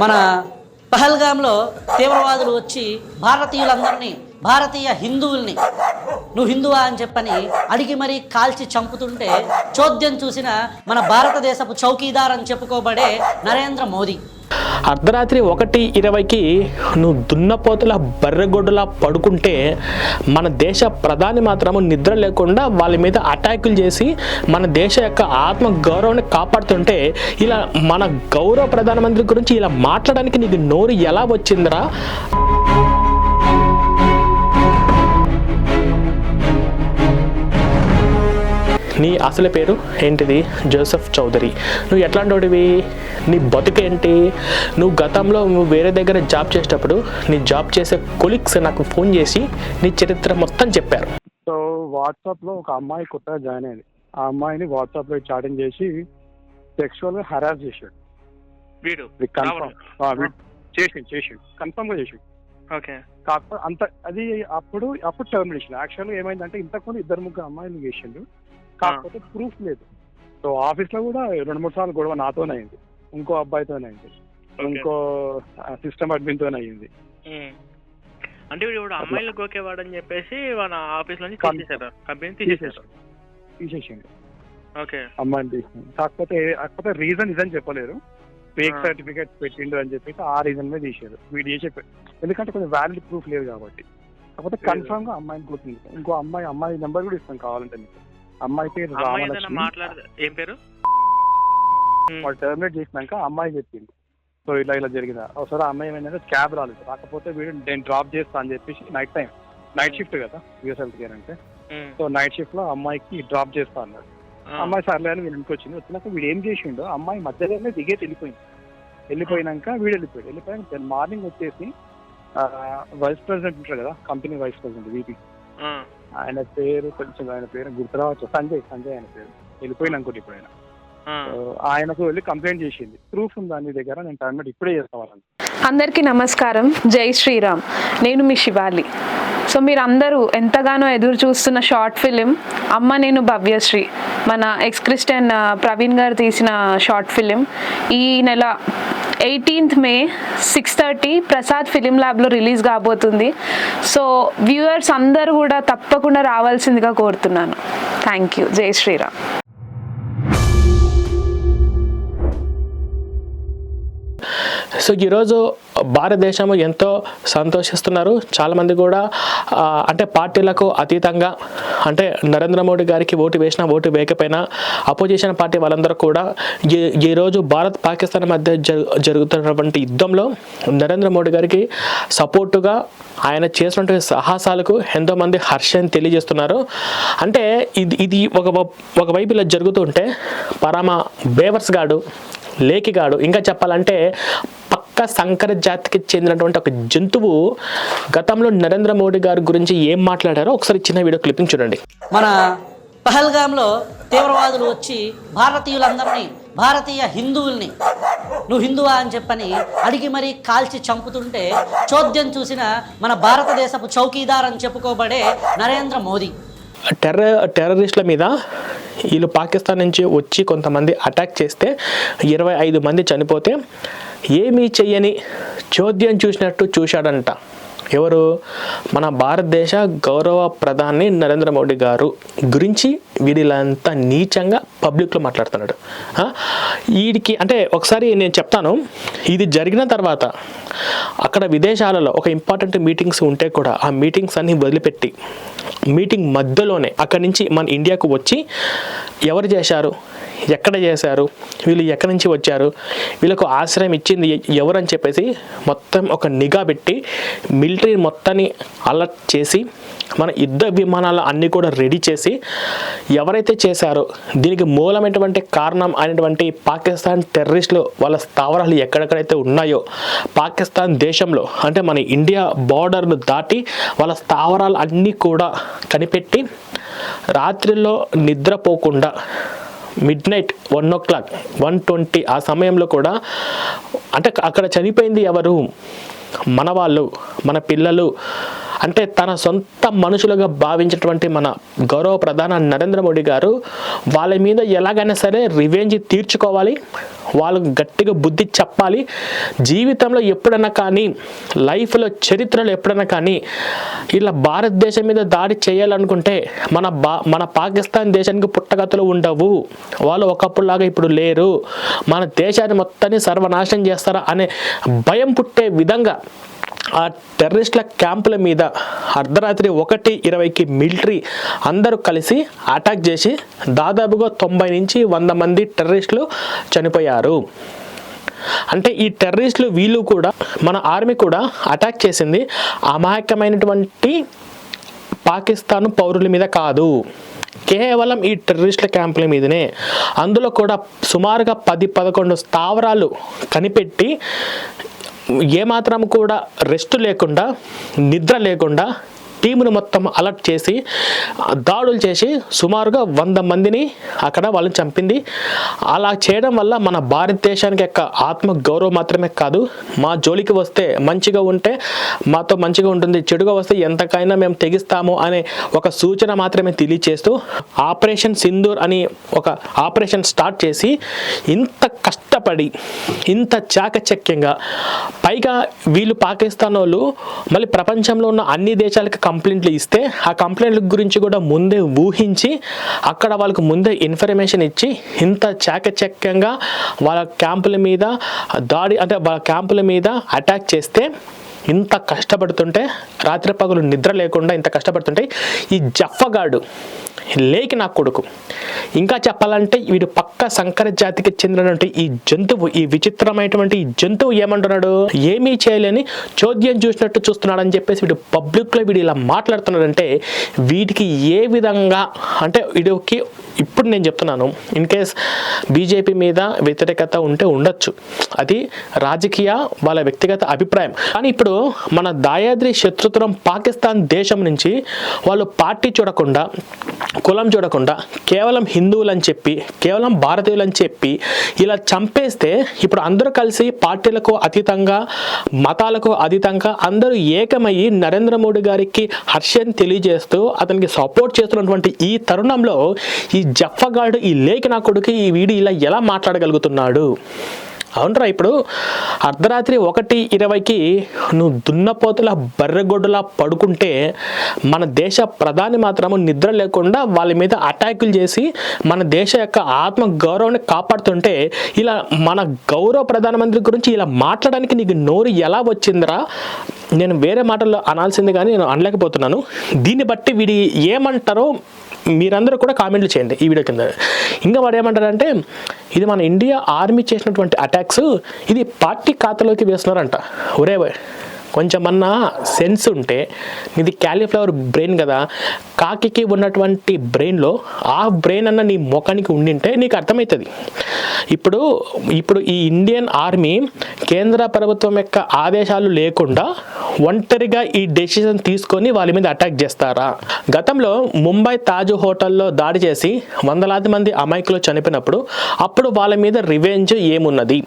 మన పహల్గాంలో తీవ్రవాదులు వచ్చి భారతీయులందరినీ భారతీయ హిందువుల్ని నువ్వు హిందువా అని చెప్పని అడిగి మరీ కాల్చి చంపుతుంటే చోద్యం చూసిన మన భారతదేశపు చౌకీదార్ అని చెప్పుకోబడే నరేంద్ర మోదీ. అర్ధరాత్రి ఒకటి ఇరవైకి నువ్వు దున్నపోతుల బర్రెగొడ్డులా పడుకుంటే మన దేశ ప్రధాని మాత్రము నిద్ర లేకుండా వాళ్ళ మీద అటాకులు చేసి మన దేశ యొక్క ఆత్మ గౌరవాన్ని కాపాడుతుంటే ఇలా మన గౌరవ ప్రధానమంత్రి గురించి ఇలా మాట్లాడడానికి నీకు నోరు ఎలా వచ్చిందిరా? నీ అసలు పేరు ఏంటిది? జోసెఫ్ చౌదరి. నువ్వు ఎట్లాంటి వాడివి నీ బతుకేంటి? నువ్వు గతంలో నువ్వు వేరే దగ్గర జాబ్ చేసేటప్పుడు నీ జాబ్ చేసే కొలీగ్స్ నాకు ఫోన్ చేసి నీ చరిత్ర మొత్తం చెప్పారు. సో వాట్సాప్లో ఒక అమ్మాయి కొత్తగా జాయిన్ అయింది. ఆ అమ్మాయిని వాట్సాప్లో చాటింగ్ చేసి సెక్షువల్గా హెరాస్ చేశాడు. వీడు? కన్ఫర్మ్ చేసిండు చేసిండు. కన్ఫర్మ్గా చేసిండు. ఓకే. కాకపోతే అంత అది అప్పుడు అప్పుడు టర్మినేషన్ యాక్చువల్గా ఏమైందంటే ఇంతకుముందు ఇద్దరు ముగ్గురు అమ్మాయిలు చేసిండు. కాకపోతే ప్రూఫ్ లేదు. సో ఆఫీస్లో కూడా రెండు మూడు సార్లు గొడవ నాతోనే అయింది. ఇంకో అబ్బాయితోనే అయింది. ఇంకో సిస్టమ్ అడ్మిన్ తోనే అయింది. అంటే వీడు ఇప్పుడు అమ్మాయిలు గోకేవాడని చెప్పేసి మన ఆఫీస్ నుంచి తీసేశారు కంపెనీ తీసేశారు తీసేసిండు. ఓకే. అమ్మాయిని తీసిండు. కాకపోతే కాకపోతే రీజన్ ఇదని చెప్పలేరు. ఫేక్. సర్టిఫికేట్ పెట్టిండు అని చెప్పేసి ఆ రీజన్ మీద తీసారు వీడు చేసే ఎందుకంటే కొంచెం వ్యాలిడ్ ప్రూఫ్ లేదు కాబట్టి. కాకపోతే. కన్ఫర్మ్గా అమ్మాయిని గుర్తుంది. ఇంకో అమ్మాయి అమ్మాయి నెంబర్ కూడా ఇస్తాం కావాలంటే మీకు. అమ్మాయి పేరు అమ్మాయి ఏదైనా రామలక్ష్మి. మాట్లాడదు? ఏం పేరు. వాళ్ళు టర్మినేట్ చేసినాక అమ్మాయి చెప్పింది. సో ఇలా ఇలా జరిగిందా? ఒకసారి ఆ అమ్మాయి ఏమైందంటే క్యాబ్ రాలేదు. రాకపోతే వీడు నేను డ్రాప్ చేస్తా అని చెప్పేసి నైట్ టైం నైట్ షిఫ్ట్ కదా యూఎస్ హెల్త్ కేర్ అంటే. ఉమ్. సో నైట్ షిఫ్ట్లో అమ్మాయికి డ్రాప్ చేస్తా అన్నాడు. ఆ. అమ్మాయి సర్లే అని వీడి ఇంటికి వచ్చింది. వచ్చినాక వీడు ఏం చేసిండో అమ్మాయి మధ్యలోనే దిగేసి వెళ్ళిపోయింది. వెళ్ళిపోయినాక వీడు వెళ్ళిపోయాడు. వెళ్ళిపోయాక మార్నింగ్ వచ్చేసి వైస్ ప్రెసిడెంట్ ఉంటారు కదా కంపెనీ వైస్ ప్రెసిడెంట్ వీపీ ఆ. ఆయన పేరు కొంచెం ఆయన పేరు గుర్తురావచ్చు సంజయ్ సంజయ్ ఆయన పేరు. వెళ్ళిపోయినా అనుకోండి ఇప్పుడు ఆయన ఆయనకు వెళ్ళి కంప్లైంట్ చేసింది. ప్రూఫ్ ఉందా నీ దగ్గర? నేను టర్మినేట్ ఇప్పుడే చేస్తామని అందరికీ నమస్కారం. జై శ్రీరామ్. నేను మీ శివాలి. సో మీరు అందరూ ఎంతగానో ఎదురు చూస్తున్న షార్ట్ ఫిలిం అమ్మ నేను భవ్యశ్రీ మన ఎక్స్ క్రిస్టియన్ ప్రవీణ్ గారు తీసిన షార్ట్ ఫిలిం ఈ నెల eighteenth May six thirty Prasad film ల్యాబ్లో రిలీజ్ కాబోతుంది. సో వ్యూవర్స్ అందరూ కూడా తప్పకుండా రావాల్సిందిగా కోరుతున్నాను. థ్యాంక్ యూ జై శ్రీరామ్ సో ఈరోజు భారతదేశం ఎంతో సంతోషిస్తున్నారు. చాలామంది కూడా అంటే పార్టీలకు అతీతంగా అంటే నరేంద్ర మోడీ గారికి ఓటు వేసినా ఓటు వేయకపోయినా అపోజిషన్ పార్టీ వాళ్ళందరూ కూడా ఈ ఈరోజు భారత్ పాకిస్తాన్ మధ్య జరుగుతున్నటువంటి యుద్ధంలో నరేంద్ర మోడీ గారికి సపోర్టుగా ఆయన చేసినటువంటి సాహసాలకు ఎంతోమంది హర్షం తెలియజేస్తున్నారు. అంటే ఇది ఇది ఒక ఒకవైపు ఇలా జరుగుతుంటే పరమ బేవర్స్ గాడు లేకిగాడు ఇంకా చెప్పాలంటే పక్క సంకర జాతికి చెందినటువంటి ఒక జంతువు గతంలో నరేంద్ర మోడీ గారి గురించి ఏం మాట్లాడారో ఒకసారి చిన్న వీడియో క్లిప్పింగ్ చూడండి. మన పహల్గాంలో తీవ్రవాదులు వచ్చి భారతీయులందరినీ భారతీయ హిందువుల్ని నువ్వు హిందువా అని చెప్పని అడిగి మరీ కాల్చి చంపుతుంటే చోద్యం చూసిన మన భారతదేశపు చౌకీదార్ అని చెప్పుకోబడే నరేంద్ర మోదీ. టెర్ర టెర్రరిస్టుల మీద వీళ్ళు పాకిస్తాన్ నుంచి వచ్చి కొంతమంది అటాక్ చేస్తే ఇరవై ఐదు మంది చనిపోతే ఏమీ చెయ్యని చోద్యం చూసినట్టు చూశాడంట. ఎవరు? మన భారతదేశ గౌరవ ప్రధాని నరేంద్ర మోడీ గారు గురించి వీడిలంతా నీచంగా పబ్లిక్లో మాట్లాడుతున్నాడు. వీడికి అంటే ఒకసారి నేను చెప్తాను ఇది జరిగిన తర్వాత అక్కడ విదేశాలలో ఒక ఇంపార్టెంట్ మీటింగ్స్ ఉంటే కూడా ఆ మీటింగ్స్ అన్ని వదిలిపెట్టి మీటింగ్ మధ్యలోనే అక్కడి నుంచి మన ఇండియాకు వచ్చి ఎవరు చేశారు? ఎక్కడ చేశారు? వీళ్ళు ఎక్కడి నుంచి వచ్చారు? వీళ్ళకు ఆశ్రయం ఇచ్చింది ఎవరని చెప్పేసి మొత్తం ఒక నిఘా పెట్టి మిలిటరీ మొత్తాన్ని అలర్ట్ చేసి మన యుద్ధ విమానాలు అన్నీ కూడా రెడీ చేసి ఎవరైతే చేశారో దీనికి మూలమైనటువంటి కారణం అయినటువంటి పాకిస్తాన్ టెర్రరిస్టులు వాళ్ళ స్థావరాలు ఎక్కడెక్కడైతే ఉన్నాయో పాకిస్తాన్ దేశంలో అంటే మన ఇండియా బార్డర్ను దాటి వాళ్ళ స్థావరాలు అన్నీ కూడా కనిపెట్టి రాత్రిలో నిద్రపోకుండా midnight one o'clock one twenty ఆ సమయంలో కూడా అంటే అక్కడ చనిపోయింది ఎవరు? మన వాళ్ళు మన పిల్లలు. అంటే తన సొంత మనుషులుగా భావించినటువంటి మన గౌరవ ప్రధాన నరేంద్ర మోడీ గారు వాళ్ళ మీద ఎలాగైనా సరే రివెంజ్ తీర్చుకోవాలి. వాళ్ళకు గట్టిగా బుద్ధి చెప్పాలి. జీవితంలో ఎప్పుడైనా కానీ లైఫ్లో చరిత్రలో ఎప్పుడైనా కానీ ఇలా భారతదేశం మీద దాడి చేయాలనుకుంటే మన బా మన పాకిస్తాన్ దేశానికి పుట్టగతులు ఉండవు. వాళ్ళు ఒకప్పుడులాగా ఇప్పుడు లేరు. మన దేశాన్ని మొత్తాన్ని సర్వనాశనం చేస్తారా అనే భయం పుట్టే విధంగా ఆ టెర్రరిస్టుల క్యాంపుల మీద అర్ధరాత్రి ఒకటి ఇరవైకి మిలిటరీ అందరూ కలిసి అటాక్ చేసి దాదాపుగా తొంభై నుంచి వంద మంది టెర్రరిస్టులు చనిపోయారు. అంటే ఈ టెర్రరిస్టులు వీళ్ళు కూడా మన ఆర్మీ కూడా అటాక్ చేసింది అమాయకమైనటువంటి పాకిస్తాన్ పౌరుల మీద కాదు. కేవలం ఈ టెర్రరిస్టుల క్యాంపుల మీదనే. అందులో కూడా సుమారుగా పది పదకొండు స్థావరాలు కనిపెట్టి ఏమాత్రం కూడా రెస్ట్ లేకుండా నిద్ర లేకుండా టీమును మొత్తం అలర్ట్ చేసి దాడులు చేసి సుమారుగా వంద మందిని అక్కడ వాళ్ళని చంపింది. అలా చేయడం వల్ల మన భారతదేశానికి యొక్క ఆత్మ గౌరవం మాత్రమే కాదు మా జోలికి వస్తే మంచిగా ఉంటే మాతో మంచిగా ఉంటుంది చెడుగా వస్తే ఎంతకైనా మేము తెగిస్తాము అనే ఒక సూచన మాత్రమే తెలియచేస్తూ ఆపరేషన్ సింధూర్ అని ఒక ఆపరేషన్ స్టార్ట్ చేసి ఇంత కష్ట కష్టపడి ఇంత చాకచక్యంగా పైగా వీళ్ళు పాకిస్తాన్ వాళ్ళు మళ్ళీ ప్రపంచంలో ఉన్న అన్ని దేశాలకు కంప్లైంట్లు ఇస్తే ఆ కంప్లైంట్ల గురించి కూడా ముందే ఊహించి అక్కడ వాళ్ళకు ముందే ఇన్ఫర్మేషన్ ఇచ్చి ఇంత చాకచక్యంగా వాళ్ళ క్యాంపుల మీద దాడి అంటే వాళ్ళ క్యాంపుల మీద అటాక్ చేస్తే ఇంత కష్టపడుతుంటే రాత్రి పగలు నిద్ర లేకుండా ఇంత కష్టపడుతుంటే ఈ జఫగాడు లేకి నా కొడుకు. ఇంకా చెప్పాలంటే వీడు పక్క సంకర జాతికి చెందినటువంటి ఈ జంతువు ఈ విచిత్రమైనటువంటి ఈ జంతువు ఏమంటున్నాడు? ఏమీ చేయలేని చోద్యం చూసినట్టు చూస్తున్నాడు అని చెప్పేసి వీడు పబ్లిక్లో వీడు ఇలా మాట్లాడుతున్నాడంటే వీటికి ఏ విధంగా అంటే వీడికి ఇప్పుడు నేను చెప్తున్నాను ఇన్ కేస్ బీజేపీ మీద వ్యతిరేకత ఉంటే ఉండొచ్చు. అది రాజకీయ వాళ్ళ వ్యక్తిగత అభిప్రాయం. కానీ ఇప్పుడు మన దాయాద్రి శత్రుత్వం పాకిస్తాన్ దేశం నుంచి వాళ్ళు పార్టీ చూడకుండా కులం చూడకుండా కేవలం హిందువులు అని చెప్పి కేవలం భారతీయులు అని చెప్పి ఇలా చంపేస్తే ఇప్పుడు అందరూ కలిసి పార్టీలకు అతీతంగా మతాలకు అతీతంగా అందరూ ఏకమయ్యి నరేంద్ర మోడీ గారికి హర్షం తెలియజేస్తూ అతనికి సపోర్ట్ చేస్తున్నటువంటి ఈ తరుణంలో ఈ జఫ్ఫగాడు ఈ లేఖ నా కొడుకు ఈ వీడియో ఇలా ఎలా మాట్లాడగలుగుతున్నాడు? అవునరా ఇప్పుడు అర్ధరాత్రి ఒకటి ఇరవైకి నువ్వు దున్నపోతుల బర్రెగొడ్డులా పడుకుంటే మన దేశ ప్రధాని మాత్రము నిద్ర లేకుండా వాళ్ళ మీద అటాకులు చేసి మన దేశ యొక్క ఆత్మ గౌరవాన్ని కాపాడుతుంటే ఇలా మన గౌరవ ప్రధానమంత్రి గురించి ఇలా మాట్లాడడానికి నీకు నోరు ఎలా వచ్చిందిరా? నేను వేరే మాటల్లో అనాల్సింది కానీ నేను అనలేకపోతున్నాను. దీన్ని బట్టి వీడి ఏమంటారో మీరందరూ కూడా కామెంట్లు చేయండి ఈ వీడియో కింద. ఇంకా వాడు ఏమంటారంటే ఇది మన ఇండియా ఆర్మీ చేసినటువంటి అటాక్స్ ఇది పార్టీ ఖాతాలోకి వేస్తున్నారంట. ఒరే బాయ్. కొంచెమన్నా సెన్స్ ఉంటే ఇది క్యాలీఫ్లవర్ బ్రెయిన్ కదా కాకికి ఉన్నటువంటి బ్రెయిన్లో ఆ బ్రెయిన్ అన్న నీ ముఖానికి ఉండింటే నీకు అర్థమవుతుంది. ఇప్పుడు ఇప్పుడు ఈ ఇండియన్ ఆర్మీ కేంద్ర ప్రభుత్వం యొక్క ఆదేశాలు లేకుండా ఒంటరిగా ఈ డెసిషన్ తీసుకొని వాళ్ళ మీద అటాక్ చేస్తారా? గతంలో ముంబై తాజ్ హోటల్లో దాడి చేసి వందలాది మంది అమాయకులు చనిపోయినప్పుడు అప్పుడు వాళ్ళ మీద రివెంజ్ ఏమున్నది?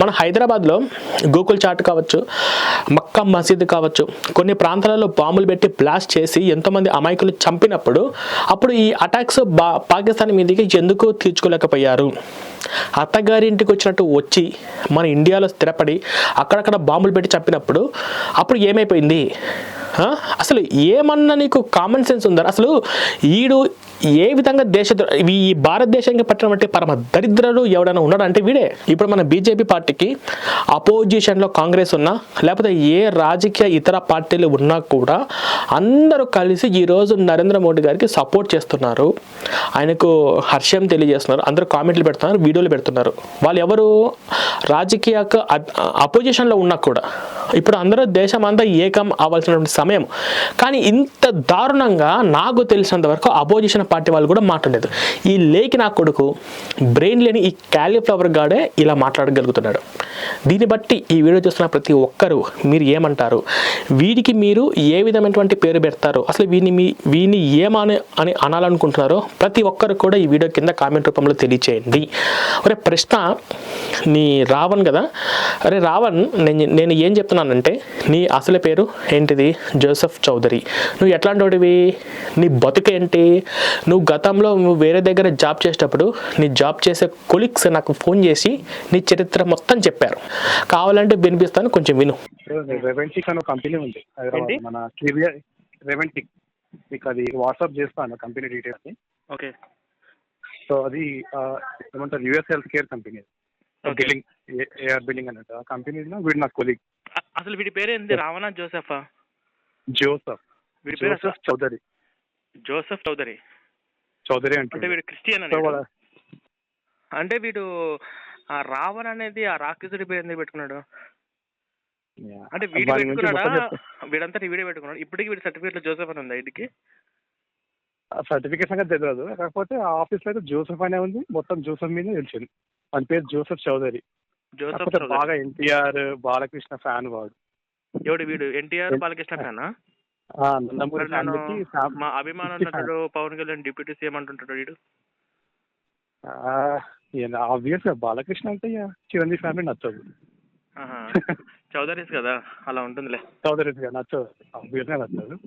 మన హైదరాబాద్లో గూగుల్ చాట్ కావచ్చు మక్కా మసీద్ కావచ్చు కొన్ని ప్రాంతాలలో బాంబులు పెట్టి బ్లాస్ట్ చేసి ఎంతోమంది అమాయకులు చంపినప్పుడు అప్పుడు ఈ అటాక్స్ బా పాకిస్తాన్ మీదకి ఎందుకు తీర్చుకోలేకపోయారు? అత్తగారింటికి వచ్చినట్టు వచ్చి మన ఇండియాలో స్థిరపడి అక్కడక్కడ బాంబులు పెట్టి చంపినప్పుడు అప్పుడు ఏమైపోయింది? అసలు ఏమన్నా నీకు కామన్ సెన్స్ ఉందా? అసలు ఈడు ఏ విధంగా దేశ ఈ భారతదేశానికి పట్టినటువంటి పరమ దరిద్రుడు ఎవడైనా ఉన్నాడు? అంటే వీడే. ఇప్పుడు మన బీజేపీ పార్టీకి అపోజిషన్లో కాంగ్రెస్ ఉన్నా లేకపోతే ఏ రాజకీయ ఇతర పార్టీలు ఉన్నా కూడా అందరూ కలిసి ఈరోజు నరేంద్ర మోడీ గారికి సపోర్ట్ చేస్తున్నారు. ఆయనకు హర్షం తెలియజేస్తున్నారు. అందరూ కామెంట్లు పెడుతున్నారు. వీడియో వీడియోలు పెడుతున్నారు. వాళ్ళు ఎవరు? రాజకీయ అపోజిషన్లో ఉన్నా కూడా. ఇప్పుడు అందరూ దేశం అంతా ఏకం అవ్వాల్సినటువంటి సమయం. కానీ ఇంత దారుణంగా నాకు తెలిసినంత వరకు అపోజిషన్ పార్టీ వాళ్ళు కూడా మాట్లాడలేదు. ఈ లేకి నా కొడుకు బ్రెయిన్ లేని ఈ క్యాలీఫ్లవర్ గాడే ఇలా మాట్లాడగలుగుతున్నాడు. దీన్ని బట్టి ఈ వీడియో చూస్తున్న ప్రతి ఒక్కరూ మీరు ఏమంటారు? వీడికి మీరు ఏ విధమైనటువంటి పేరు పెడతారు? అసలు వీని మీ వీని ఏమని అని అనాలనుకుంటున్నారో ప్రతి ఒక్కరు కూడా ఈ వీడియో కింద కామెంట్ రూపంలో తెలియచేయండి. ఒక ప్రశ్న నీ రావణ్ కదా? అరే రావణ్ నేను నేను ఏం చెప్తున్నానంటే నీ అసలు పేరు ఏంటిది? జోసెఫ్ చౌదరి. నువ్వు ఎట్లాంటి వాడివి నీ బతుకేంటి? నువ్వు గతంలో నువ్వు వేరే దగ్గర జాబ్ చేసేటప్పుడు నీ జాబ్ చేసే కొలీగ్స్ నాకు ఫోన్ చేసి నీ చరిత్ర మొత్తం చెప్పారు. కావాలంటే వినిపిస్తాను కొంచెం విను. అనే కంపెనీ ఉంది? మన మీకు అది వాట్సాప్ చేస్తాను కంపెనీ డీటెయిల్స్ ఓకే. సో అది ఏమంటారు US health care company building AR building అన్నట్టు. ఆ కంపెనీలో వీడు నా కొలీగ్ అ- అసలు వీడి పేరు ఏంది? రావణ జోసెఫా? జోసఫ్. వీడి పేరు అసలు జోసఫ్ చౌదరి. జోసెఫ్ చౌదరి. చౌదరి అంటే అంటే వీడు క్రిస్టియన్ సో అని వాళ్ళ అంటే వీడు ఆ రావణ్ అనేది ఆ రాక్షసుడి పేరు ఎందుకు పెట్టుకున్నాడు? Yeah. అంటే వీడు వాడి గురించి పెట్టుకున్నాడా? మొత్తం చెప్తా. వీడంతా వీడే పెట్టుకున్నాడు. ఇప్పటికి వీడి సర్టిఫికేట్లో జోసెఫ్ అని ఉందా వీడికి? ఆ సర్టిఫికేట్ సంగతి తెలియదు కాకపోతే ఆ ఆఫీస్లో అయితే జోసఫ్ అనే ఉంది. మొత్తం జోసఫ్ మీద తెలిసింది. మన పేరు జోసఫ్ చౌదరి. జోసెఫ్ చౌదరి. బాగా ఎన్టీఆర్ బాలకృష్ణ ఫ్యాన్ వాడు. ఎవడు వీడు? ఎన్టీఆర్ బాలకృష్ణ ఫ్యానా? ఆ, నందమూరి మరి నన్ను ఫ్యామిలీకి ఫ్యామ్- మా అభిమానం అంటాడు పవన్ కళ్యాణ్ డిప్యూటీ సీఎం అంటుంటాడు వీడు. ఆబ్వియస్ బాలకృష్ణ అంటే ఇక చిరంజీవి ఫ్యామిలీ నచ్చదు. ఆహా. చౌదరీస్ కదా అలా ఉంటుందిలే. చౌదరి నచ్చదు ఆబ్వియస్ నచ్చదు.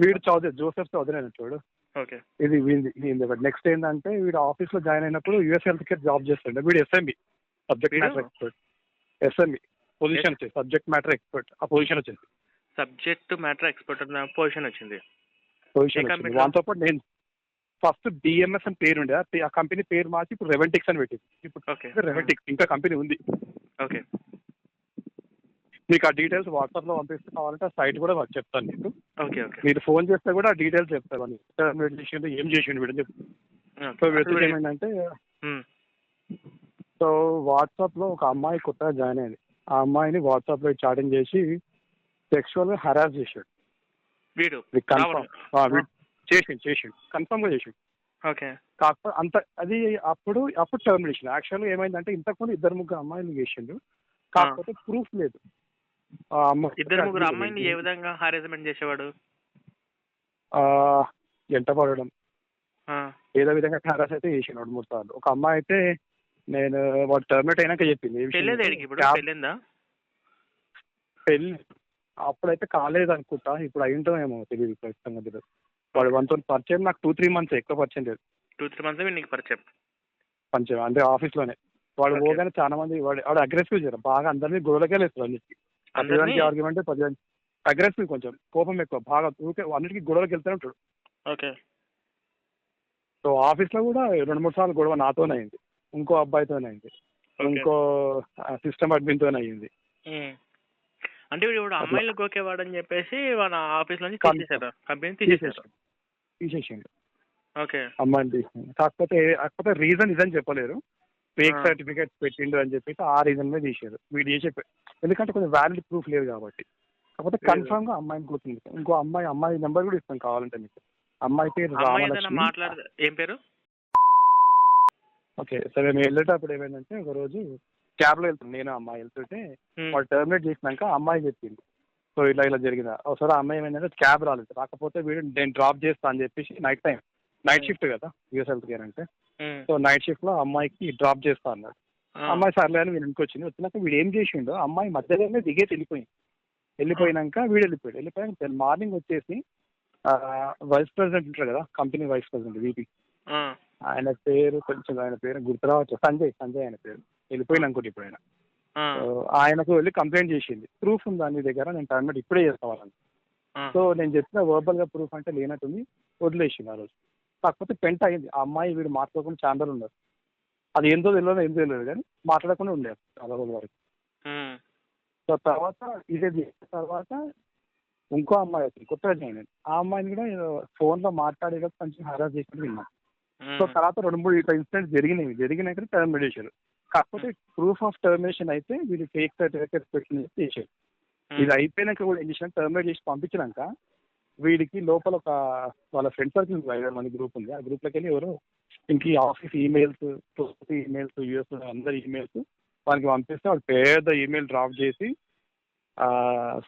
వీడు చౌదరి జోసెఫ్ చౌదరి అని చూడు. ఇది ఒకటి. నెక్స్ట్ ఏంటంటే వీడు ఆఫీస్లో జాయిన్ అయినప్పుడు యూఎస్ హెల్త్ కేర్ జాబ్ చేస్తుండే. వీడు SMB subject? Matter expert SMB position వచ్చేసి సబ్జెక్ట్ మ్యాటర్ ఎక్స్పర్ట్ ఆ పొజిషన్ వచ్చింది. సబ్జెక్ట్ మ్యాటర్ ఎక్స్పర్ట్ పొజిషన్ వచ్చింది. పొజిషన్ వచ్చింది? దాంతో పాటు నేను ఫస్ట్ డిఎంఎస్ అని పేరు ఉండే ఆ కంపెనీ పేరు మార్చి ఇప్పుడు రెవెంటిక్స్ అని పెట్టింది. ఇప్పుడు ఓకే. రెవెంటిక్స్ ఇంకా కంపెనీ ఉంది. ఓకే. మీకు ఆ డీటెయిల్స్ వాట్సాప్లో పంపిస్తే కావాలంటే ఆ సైట్ కూడా మాకు చెప్తాను మీకు. Okay okay. మీరు ఫోన్ చేస్తే కూడా ఆ డీటెయిల్స్ చెప్తారు అని. టర్మినేట్ చేసిండు ఏం చేసిండు వీడని చెప్తారు సో అసలు ఏమైందంటే సో వాట్సాప్లో ఒక అమ్మాయి కొత్తగా జాయిన్ అయింది. ఆ అమ్మాయిని వాట్సాప్లో చాటింగ్ చేసి సెక్షువల్గా హరాస్ చేశాడు. వీడు? కన్ఫర్మ్. చేసిండు చేసిండు. కన్ఫర్మ్గా చేసిండు. ఓకే. కాకపోతే అంత అది అప్పుడు అప్పుడు టర్మినేషన్ యాక్చువల్గా ఏమైందంటే ఇంతకుముందు ఇద్దరు ముగ్గురు అమ్మాయిలు చేసిండు. కాకపోతే ప్రూఫ్ లేదు. ఇద్దరు ముగ్గురు అమ్మాయిని ఏ విధంగా హారేజ్మెంట్ చేసేవాడు? ఎంట పడడం. ఏదో విధంగా హరాస్ అయితే చేసిండు రెండు మూడు సార్లు ఒక అమ్మాయి అయితే నేను వాడు టర్మినేట్ అయినాక చెప్పింది పెళ్ళి అప్పుడైతే కాలేదు అనుకుంటా. ఇప్పుడు అయి ఉంటామేమో తెలియదు ఖచ్చితంగా తెలియదు వాడు మనతో పరిచయం నాకు టూ త్రీ మంత్స్ ఎక్కువ పరిచయం లేదు. టూ త్రీ మంత్స్ నీకు పరిచయం? పరిచయం అంటే ఆఫీస్లోనే. వాడు. పోగానే చాలా మంది వాడు వాడు అగ్రెసివ్ చేయరు బాగా అందరినీ గొడవలకే లేస్తారు అన్నిటికీ పదిదానికి ఆర్గ్యుమెంట్ పదిదానికి అగ్రెసివ్ కొంచెం కోపం ఎక్కువ బాగా ఊరికే అన్నిటికీ గొడవలకు వెళ్తూనే ఉంటాడు. ఓకే. సో ఆఫీస్లో కూడా రెండు మూడు సార్లు గొడవ నాతోనే అయింది ఇంకో అబ్బాయితోనే అయింది ఇంకో సిస్టమ్ అడ్మిన్ తోనే అయింది. అంటే వీడు అమ్మాయిలు అని చెప్పేసి మన ఆఫీస్ నుంచి తీసేశారు కంపెనీ తీసేశారు తీసేసిండు. ఓకే. అమ్మాయిని తీసిండు కాకపోతే కాకపోతే రీజన్ ఇదని చెప్పలేరు. ఫేక్. సర్టిఫికేట్ పెట్టిండు అని చెప్పేసి ఆ రీజన్ మీద తీసారు వీడు చేసే ఎందుకంటే కొంచెం వ్యాలిడ్ ప్రూఫ్ లేదు కాబట్టి. కాకపోతే. కన్ఫర్మ్గా అమ్మాయిని గుర్తుంది. ఇంకో అమ్మాయి అమ్మాయి నెంబర్ కూడా ఇస్తాం కావాలంటే మీకు. అమ్మాయి పేరు మాట్లాడదు? ఏం పేరు? ఓకే సరే మేము వెళ్ళేటప్పుడు ఏమైందంటే ఒక రోజు క్యాబ్లో వెళ్తున్నాను నేను అమ్మాయి వెళ్తుంటే వాళ్ళు టర్మినేట్ చేసినాక అమ్మాయి చెప్పింది. సో ఇలా ఇలా జరిగిందా? ఒకసారి అమ్మాయి ఏమైందంటే క్యాబ్ రాలేదు. రాకపోతే వీడు నేను డ్రాప్ చేస్తా అని చెప్పేసి నైట్ టైం నైట్ షిఫ్ట్ కదా యూఎస్ హెల్త్ కేర్ అంటే. సో నైట్ షిఫ్ట్లో అమ్మాయికి డ్రాప్ చేస్తా అన్నాడు. ఆ, అమ్మాయి సర్లే అని వీడు వచ్చింది వచ్చినాక వీడు ఏం చేసిండో అమ్మాయి మధ్యలోనే దిగేసి వెళ్ళిపోయింది వెళ్ళిపోయినాక వీడు వెళ్ళిపోయాడు. వెళ్ళిపోయాక మార్నింగ్ వచ్చేసి వైస్ ప్రెసిడెంట్ ఉంటారు కదా కంపెనీ వైస్ ప్రెసిడెంట్ వీపీ ఆయన పేరు కొంచెం ఆయన పేరు గుర్తు రావచ్చు సంజయ్ సంజయ్ ఆయన పేరు. వెళ్ళిపోయిన అనుకోండి ఇప్పుడు ఆయన ఆయనకు వెళ్ళి కంప్లైంట్ చేసింది. ప్రూఫ్ ఉందా నీ దగ్గర? నేను టర్మినేట్ ఇప్పుడే ఆ, సో నేను చెప్పిన వర్బల్గా ప్రూఫ్ అంటే లేనట్టుంది. వదిలేసింది ఆ రోజు. కాకపోతే పెంట అయింది. ఆ అమ్మాయి వీడు మాట్లాడకుండా చాలా రోజులు ఉన్నారు. అది ఏందో తెలియదు ఏం తెలియదు కానీ మాట్లాడకుండా ఉండేది చాలా రోజుల వరకు. సో తర్వాత ఇదే తర్వాత ఇంకో అమ్మాయి వచ్చింది కొత్తగా జాయిన్ అయింది ఆ అమ్మాయిని కూడా ఏదో ఫోన్లో మాట్లాడే కొంచెం హరాస్ చేసినట్టు విన్నాం. సో తర్వాత రెండు మూడు ఇట్లా ఇన్సిడెంట్స్ జరిగినాయి జరిగినాక టర్మినేట్ చేశారు కాకపోతే ప్రూఫ్ ఆఫ్ టర్మినేషన్ అయితే వీళ్ళు ఫేక్ సర్టిఫికేట్ పెట్టిన చేశారు ఇది అయిపోయినాక కూడా ఏం చేసిన టర్మినేట్ చేసి పంపించినాక వీడికి లోపల ఒక వాళ్ళ ఫ్రెండ్ సర్కిల్ ఐదారు మంది గ్రూప్ ఉంది. ఆ గ్రూప్లోకి వెళ్ళి ఎవరు ఇంక ఈ ఆఫీస్ ఈమెయిల్స్ ఈమెయిల్స్ యూఎస్ అందరి ఈమెయిల్స్ వానికి పంపిస్తే వాడు పెద్ద ఈమెయిల్ డ్రాప్ చేసి ఆ,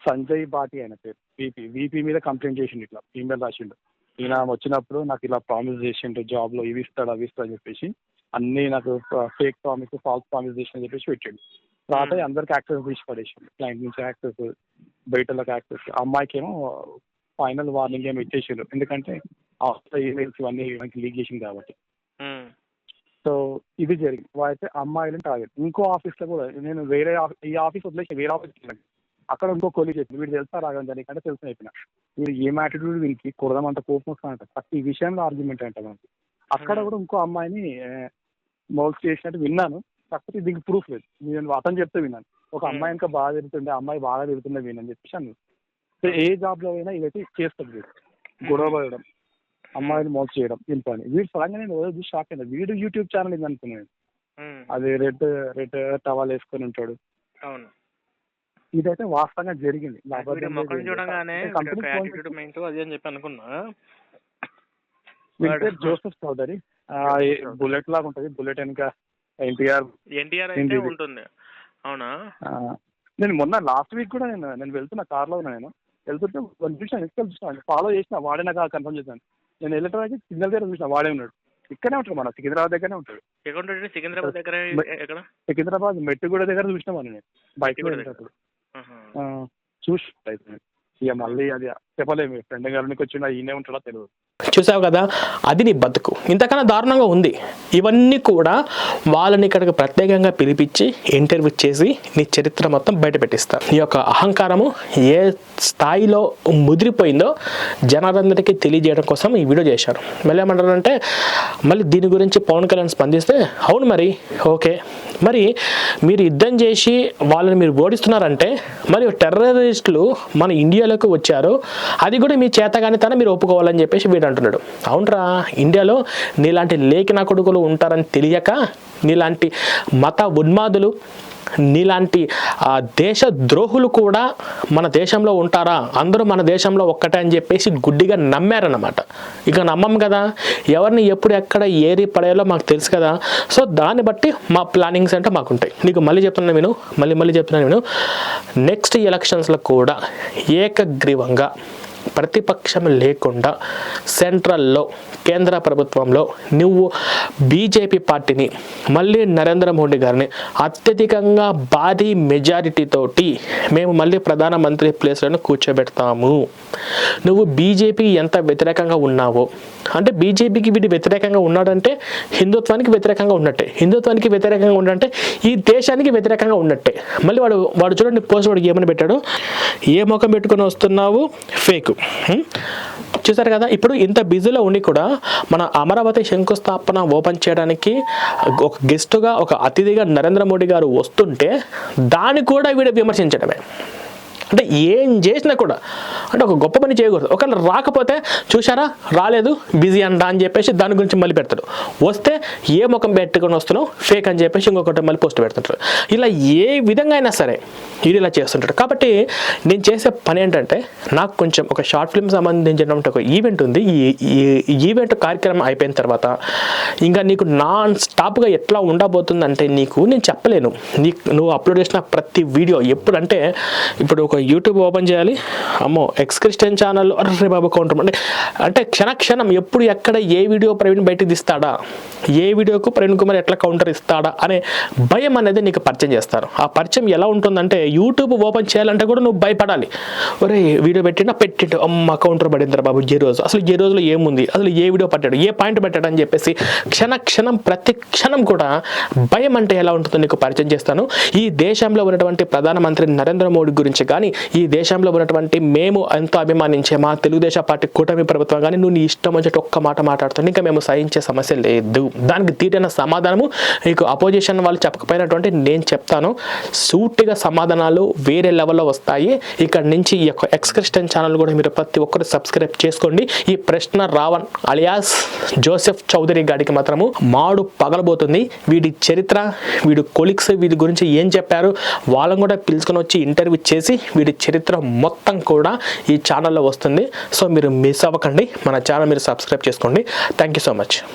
సంజయ్ బాటి ఆయన పేరు వీపీ వీపీ మీద కంప్లైంట్ చేసిండు ఇట్లా ఈమెయిల్ రాసిండు. ఈయన వచ్చినప్పుడు నాకు ఇలా ప్రామిస్ చేసిండు జాబ్లో ఇవి ఇస్తాడు అవి ఇస్తాడు అని చెప్పేసి అన్ని నాకు ఫేక్ ప్రామిస్ ఫాల్స్ ప్రామిస్ చేసిన చెప్పేసి పెట్టిండు. తర్వాత. అందరికి యాక్సెస్ తీసి పడేసిండు. క్లయింట్ నుంచి యాక్సెస్ బయటలోకి యాక్సెస్ అమ్మాయికి ఏమో ఫైనల్ వార్నింగ్ ఏమో ఇచ్చేసిండు ఎందుకంటే ఈమెయిల్స్ ఇవన్నీ మనకి లీక్ చేసింది కాబట్టి. సో ఇది జరిగింది. అయితే అమ్మాయిలను టార్గెట్. ఇంకో ఆఫీస్లో కూడా నేను వేరే ఈ ఆఫీస్ వదిలేసి వేరే ఆఫీస్ వెళ్ళాను. అక్కడ ఇంకో కొలీగ్ చెప్పింది వీడు తెలుసా రాగం దానికి అంటే తెలిసిన చెప్పిన. వీడు ఏం యాటిట్యూడ్ వీనికి? కొడదామంత కోపం వస్తుందంట ప్రతి విషయంలో ఆర్గ్యుమెంట్ అంట మనకి. అక్కడ కూడా ఇంకో అమ్మాయిని మౌల్స్ చేసినట్టు విన్నాను. కాకపోతే దీనికి ప్రూఫ్ లేదు. నేను అతను చెప్తే విన్నాను. ఒక అమ్మాయి ఇంకా బాగా తిరుగుతుండే అమ్మాయి బాగా తిరుగుతుండే వినని చెప్పేసి అన్నాను ఏ జాబ్లో అయినా ఇదైతే వీడు. గొడవ పడడం అమ్మాయిని మోసం చేయడం దీని పని. వీడు సడన్గా నేను చూసి షాక్ అయినా. వీడు యూట్యూబ్ ఛానల్ ఇది అనుకున్నాను అది రెడ్ రెడ్ టవల్ వేసుకొని ఉంటాడు. అవును. ఇదైతే వాస్తవంగా జరిగింది. చూడగానే అది అని చెప్పి అనుకున్నా. జోసెఫ్ చౌదరి. బుల్లెట్ లాగా ఉంటది. బుల్లెట్ వెనక ఎన్టీఆర్ ఎన్టీఆర్? ఉంటుంది. అవునా? నేను మొన్న లాస్ట్ వీక్ కూడా నేను నేను వెళ్తున్నా కార్లో ఉన్నా నేను. వెళ్తుంటే వాళ్ళు చూసాను ఎక్కడ చూసాను ఫాలో చేసిన వాడే నాకు కన్ఫర్మ్ చేశాను. నేను వెళ్ళేటప్పుడు సిగ్నల్ దగ్గర చూసిన వాడే ఉన్నాడు. ఇక్కడే ఉంటాడు మన సికింద్రాబాద్ దగ్గరనే ఉంటాడు. ఎక్కడ సికింద్రాబాద్ దగ్గర ఎక్కడ? సికింద్రాబాద్ మెట్టుగూడ దగ్గర చూసిన వాడిని నేను మెట్టుగూడ వెళ్ళేటప్పుడు. చూసి. ఇక మళ్ళీ అది చెప్పలేము. ఫ్రెండ్ గారికి వచ్చిన ఈయనే ఉంటాడో తెలియదు. చూసావు కదా? అది నీ బతుకు. ఇంతకన్నా దారుణంగా ఉంది. ఇవన్నీ కూడా వాళ్ళని ఇక్కడికి ప్రత్యేకంగా పిలిపించి ఇంటర్వ్యూ చేసి నీ చరిత్ర మొత్తం బయటపెట్టిస్తారు ఈ నీ యొక్క అహంకారము ఏ స్థాయిలో ముదిరిపోయిందో జనాలందరికీ తెలియజేయడం కోసం ఈ వీడియో చేశారు. మళ్ళీ ఏమంటారంటే మళ్ళీ దీని గురించి పవన్ కళ్యాణ్ స్పందిస్తే అవును మరి ఓకే మరి మీరు యుద్ధం చేసి వాళ్ళని మీరు ఓడిస్తున్నారంటే మరి టెర్రరిస్టులు మన ఇండియాలోకి వచ్చారు అది కూడా మీ చేతగానితనం మీరు ఒప్పుకోవాలని చెప్పేసి వీడు అంటున్నాడు. అవునరా ఇండియాలో నీలాంటి లేఖన కొడుకులు ఉంటారని తెలియక నీలాంటి మత ఉన్మాదులు నీలాంటి ఆ, దేశ ద్రోహులు కూడా మన దేశంలో ఉంటారా? అందరూ మన దేశంలో ఒక్కటే అని చెప్పేసి గుడ్డిగా నమ్మారన్నమాట. ఇక నమ్మం కదా. ఎవరిని ఎప్పుడు ఎక్కడ ఏరి పడేయాలో మాకు తెలుసు కదా. సో దాన్ని బట్టి మా ప్లానింగ్స్ అంటే మాకు ఉంటాయి నీకు మళ్ళీ చెప్తున్నాను నేను మళ్ళీ మళ్ళీ చెప్తున్నాను నేను నెక్స్ట్ ఎలక్షన్స్లో కూడా ఏకగ్రీవంగా ప్రతిపక్షం లేకుండా సెంట్రల్లో కేంద్ర ప్రభుత్వంలో నువ్వు బీజేపీ పార్టీని మళ్ళీ నరేంద్ర మోడీ గారిని అత్యధికంగా భారీ మెజారిటీతోటి మేము మళ్ళీ ప్రధానమంత్రి ప్లేస్లను కూర్చోబెడతాము. నువ్వు బీజేపీ ఎంత వ్యతిరేకంగా ఉన్నావో అంటే బీజేపీకి వీడి వ్యతిరేకంగా ఉన్నాడంటే హిందుత్వానికి వ్యతిరేకంగా ఉన్నట్టే హిందుత్వానికి వ్యతిరేకంగా ఉన్నట్టే ఈ దేశానికి వ్యతిరేకంగా ఉన్నట్టే. మళ్ళీ వాడు వాడు చూడండి పోస్ట్ వాడికి ఏమని పెట్టాడు? ఏ ముఖం పెట్టుకొని వస్తున్నావు? ఫేక్. చూసారు కదా ఇప్పుడు ఇంత బిజీలో ఉండి కూడా మన అమరావతి శంకుస్థాపన ఓపెన్ చేయడానికి ఒక గెస్ట్గా ఒక అతిథిగా నరేంద్ర మోడీ గారు వస్తుంటే దాన్ని కూడా వీడు విమర్శించడమే. అంటే ఏం చేసినా కూడా అంటే ఒక గొప్ప పని చేయకూడదు. ఒకవేళ రాకపోతే చూసారా రాలేదు బిజీ అంట అని చెప్పేసి దాని గురించి మళ్ళీ పెడతాడు వస్తే ఏ ముఖం పెట్టుకొని వస్తున్నావు? ఫేక్ అని చెప్పేసి ఇంకొకటి మళ్ళీ పోస్ట్ పెడుతుంటారు. ఇలా ఏ విధంగా అయినా సరే ఇది ఇలా చేస్తుంటాడు కాబట్టి నేను చేసే పని ఏంటంటే నాకు కొంచెం ఒక షార్ట్ ఫిల్మ్ సంబంధించినటువంటి ఒక ఈవెంట్ ఉంది. ఈ ఈ ఈవెంట్ కార్యక్రమం అయిపోయిన తర్వాత ఇంకా నీకు నాన్ స్టాప్గా ఎట్లా ఉండబోతుందంటే నీకు నేను చెప్పలేను. నీకు నువ్వు అప్లోడ్ చేసిన ప్రతి వీడియో ఎప్పుడంటే ఇప్పుడు ఒక యూట్యూబ్ ఓపెన్ చేయాలి. అమ్మో ఎక్స్ క్రిస్టియన్ ఛానల్ అర్రే బాబు కౌంటర్ అంటే అంటే క్షణ క్షణం ఎప్పుడు ఎక్కడ ఏ వీడియో ప్రవీణ్ బయటకు తీస్తాడా? ఏ వీడియోకు ప్రవీణ్ కుమార్ ఎట్లా కౌంటర్ ఇస్తాడా అనే భయం అనేది నీకు పరిచయం చేస్తారు. ఆ పరిచయం ఎలా ఉంటుందంటే యూట్యూబ్ ఓపెన్ చేయాలంటే కూడా నువ్వు భయపడాలి. ఒరే వీడియో పెట్టినా పెట్టిండు. అమ్మ కౌంటర్ పడిందిరా బాబు ఏ రోజు? అసలు ఏ రోజులో ఏముంది? అసలు ఏ వీడియో పట్టాడు ఏ పాయింట్ పెట్టాడు అని చెప్పేసి క్షణ క్షణం ప్రతి క్షణం కూడా భయం అంటే ఎలా ఉంటుందో నీకు పరిచయం చేస్తాను. ఈ దేశంలో ఉన్నటువంటి ప్రధానమంత్రి నరేంద్ర మోడీ గురించి కానీ ఈ దేశంలో ఉన్నటువంటి మేము ఎంతో అభిమానించే మా తెలుగుదేశం పార్టీ కూటమి ప్రభుత్వం కానీ నువ్వు నీ ఇష్టం వచ్చేట ఒక్క మాట మాట్లాడుతుంది ఇంకా మేము సహించే సమస్య లేదు. దానికి తీటైన సమాధానము నీకు అపోజిషన్ వాళ్ళు చెప్పకపోయినటువంటి నేను చెప్తాను. సూటిగా సమాధానాలు వేరే లెవెల్లో వస్తాయి. ఇక్కడ నుంచి ఈ యొక్క ఎక్స్క్రిస్టన్ ఛానల్ కూడా మీరు ప్రతి ఒక్కరు సబ్స్క్రైబ్ చేసుకోండి. ఈ ప్రశ్న రావణ్ అలియాస్ జోసెఫ్ చౌదరి గారికి మాత్రము మాడు పగలబోతుంది. వీడి చరిత్ర వీడి కొలిక్స్ వీడి గురించి ఏం చెప్పారు వాళ్ళని కూడా పిలుచుకొని వచ్చి ఇంటర్వ్యూ చేసి వీడి చరిత్ర మొత్తం కూడా ఈ ఛానల్లో వస్తుంది. సో మీరు మిస్ అవ్వకండి. మన ఛానల్ మీరు సబ్స్క్రైబ్ చేసుకోండి. Thank you so much